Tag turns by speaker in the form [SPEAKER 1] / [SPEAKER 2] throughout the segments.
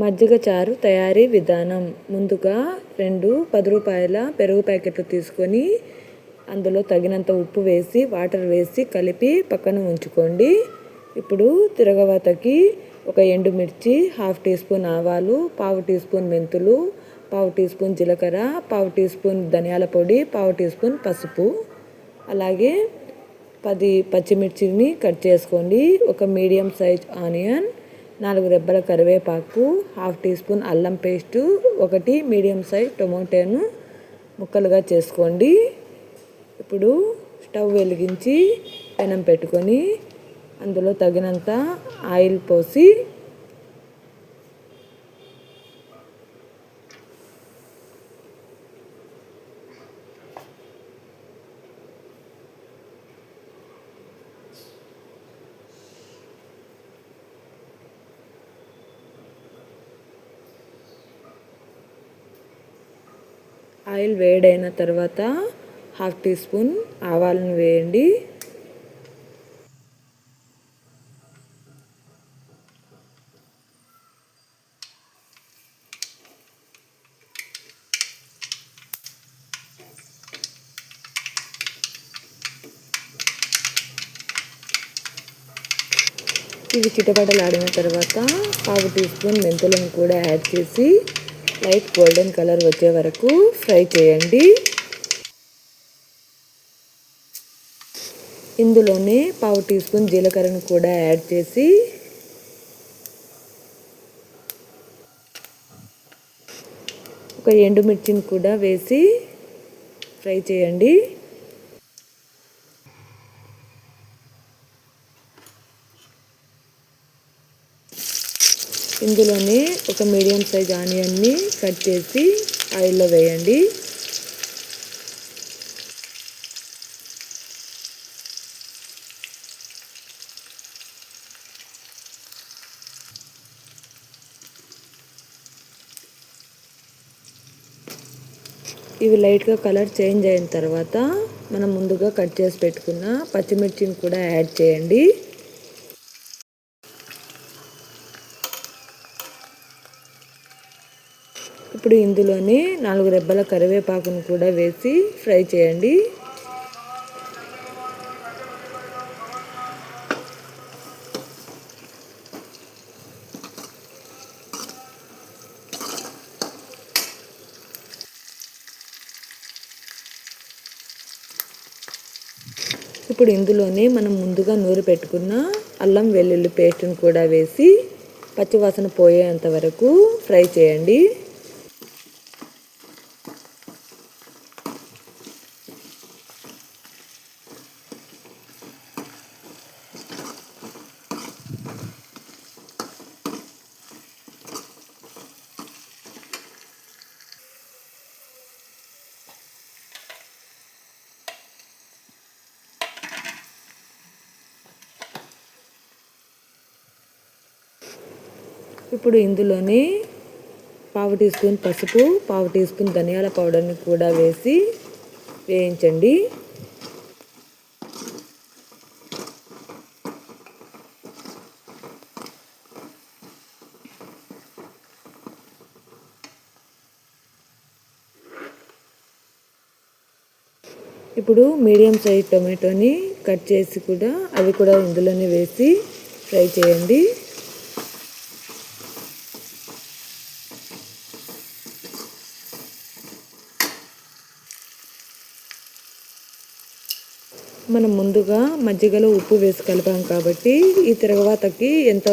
[SPEAKER 1] మజ్జిగ చారు తయారీ విధానం. ముందుగా రెండు పది రూపాయల పెరుగు ప్యాకెట్లు తీసుకొని అందులో తగినంత ఉప్పు వేసి వాటర్ వేసి కలిపి పక్కన ఉంచుకోండి. ఇప్పుడు తిరగవాతకి ఒక ఎండుమిర్చి హాఫ్ టీ స్పూన్ ఆవాలు పావు టీ స్పూన్ మెంతులు పావు టీ స్పూన్ జీలకర్ర పావు టీ స్పూన్ ధనియాల పొడి పావు టీ స్పూన్ పసుపు. అలాగే పది పచ్చిమిర్చిని కట్ చేసుకోండి. ఒక మీడియం సైజ్ ఆనియన్ నాలుగు రెబ్బల కరివేపాకు హాఫ్ టీ స్పూన్ అల్లం పేస్టు ఒకటి మీడియం సైజ్ టొమాటోను ముక్కలుగా చేసుకోండి. ఇప్పుడు స్టవ్ వెలిగించి పెనం పెట్టుకొని అందులో తగినంత ఆయిల్ పోసి ఆయిల్ వేడైన తర్వాత హాఫ్ టీ స్పూన్ ఆవాలను వేయండి. ఇవి చిటపటలాడిన తర్వాత పావు టీ స్పూన్ మెంతులను కూడా యాడ్ చేసి లైట్ గోల్డెన్ కలర్ వచ్చే వరకు ఫ్రై చేయండి. ఇందులోనే పావు టీ స్పూన్ జీలకర్రను కూడా యాడ్ చేసి ఒక ఎండుమిర్చిని కూడా వేసి ఫ్రై చేయండి. ఇందులోనే ఒక మీడియం సైజ్ ఆనియన్ని కట్ చేసి ఆయిల్లో వేయండి. ఇవి లైట్గా కలర్ చేంజ్ అయిన తర్వాత మనం ముందుగా కట్ చేసి పెట్టుకున్న పచ్చిమిర్చిని కూడా యాడ్ చేయండి. ఇప్పుడు ఇందులోని నాలుగు రెబ్బల కరివేపాకును కూడా వేసి ఫ్రై చేయండి. ఇప్పుడు ఇందులోనే మనం ముందుగా నూరు పెట్టుకున్న అల్లం వెల్లుల్లి పేస్ట్ని కూడా వేసి పచ్చివాసన పోయేంత వరకు ఫ్రై చేయండి. ఇప్పుడు ఇందులోని పావు టీ స్పూన్ పసుపు పావు టీ స్పూన్ ధనియాల పౌడర్ని కూడా వేసి వేయించండి. ఇప్పుడు మీడియం సైజ్ టొమాటోని కట్ చేసి కూడా అవి కూడా ఇందులోనే వేసి ఫ్రై చేయండి. మనం ముందుగా మజ్జిగలో ఉప్పు వేసి కలిపాం కాబట్టి ఈ తిరగవాతకి ఎంత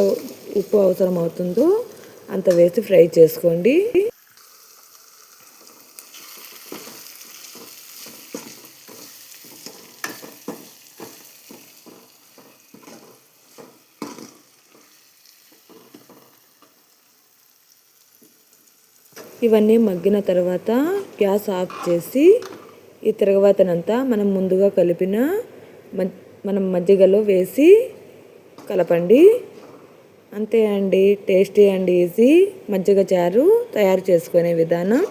[SPEAKER 1] ఉప్పు అవసరం అవుతుందో అంత వేసి ఫ్రై చేసుకోండి. ఇవన్నీ మగ్గిన తర్వాత గ్యాస్ ఆఫ్ చేసి ఈ తిరగవాతనంతా మనం ముందుగా కలిపిన మనం మజ్జిగలో వేసి కలపండి. అంతే అండి. టేస్టీ అండ్ ఈజీ మజ్జిగ చారు తయారు చేసుకునే విధానం.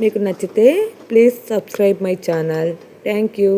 [SPEAKER 1] మీకు నచ్చితే please subscribe my channel. Thank you.